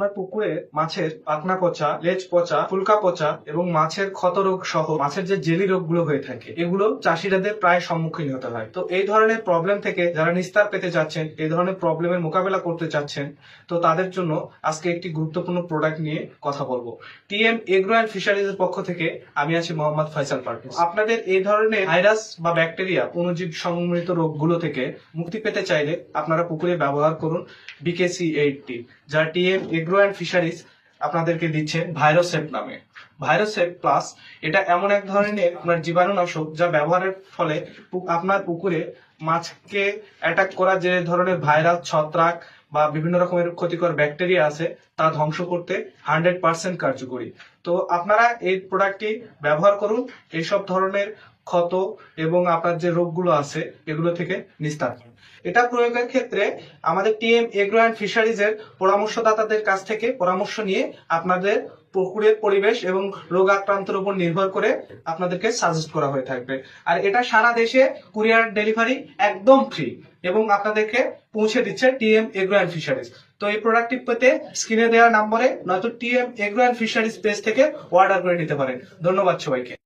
আপনার পুকুরে মাছের পাখনা পচা, লেজ পচা, ফুলকা পচা এবং মাছের ক্ষত রোগ সহ মাছের যে জেলি রোগগুলো হয়ে থাকে, এগুলো চাষিরাদের প্রায় সম্মুখীন হতে হয়। তো এই ধরনের প্রবলেম থেকে যারা নিস্তার পেতে যাচ্ছেন, এই ধরনের প্রবলেমের মোকাবেলা করতে চাচ্ছেন, তো তাদের জন্য আজকে একটি গুরুত্বপূর্ণ প্রোডাক্ট নিয়ে কথা বলব। টিএম এগ্রো অ্যান্ড ফিশারিজ এর পক্ষ থেকে আমি আছি মোহাম্মদ ফয়সাল পারভেজ। আপনাদের এই ধরনের ভাইরাস বা ব্যাকটেরিয়া অনুজীব সংক্রমিত রোগগুলো থেকে মুক্তি পেতে চাইলে আপনারা পুকুরে ব্যবহার করুন বিকেসি এইটটি যা টিএম এগ্রো অ্যান্ড ফিশারিজ আপনাদেরকে দিচ্ছে ভাইরোসেপ নামে। ভাইরোসেপ প্লাস এটা এমন এক ধরনের আপনার জীবাণুনাশক যা ব্যবহারের ফলে আপনার পুকুরে মাছকে অ্যাটাক করা যে ধরনের ভাইরাস, ছত্রাক বা বিভিন্ন রকমের ক্ষতিকর ব্যাকটেরিয়া আছে, তা ধ্বংস করতে হান্ড্রেড পার্সেন্ট কার্যকরী। তো আপনারা এই প্রোডাক্টটি ব্যবহার করুন, এইসব ধরনের ক্ষত এবং আপনার যে রোগগুলো আছে, এগুলো থেকে নিস্তার পান। এটা প্রয়োগের ক্ষেত্রে আমাদের টিএম এগ্রো অ্যান্ড ফিশারিজ এর পরামর্শদাতাদের কাছ থেকে পরামর্শ নিয়ে আপনাদের পুকুরের পরিবেশ এবং রোগ আক্রান্তের উপর নির্ভর করে আপনাদেরকে সাজেস্ট করা হয়ে থাকবে। আর এটা সারা দেশে কুরিয়ার ডেলিভারি একদম ফ্রি এবং আপনাদেরকে পৌঁছে দিচ্ছে টিএম এগ্রো অ্যান্ড ফিশারিজ। তো এই প্রোডাক্টটি পেতে স্ক্রিনে দেওয়া নম্বরে নয়তো TM agro and fisheries page থেকে অর্ডার করে নিতে পারেন। ধন্যবাদ সবাইকে।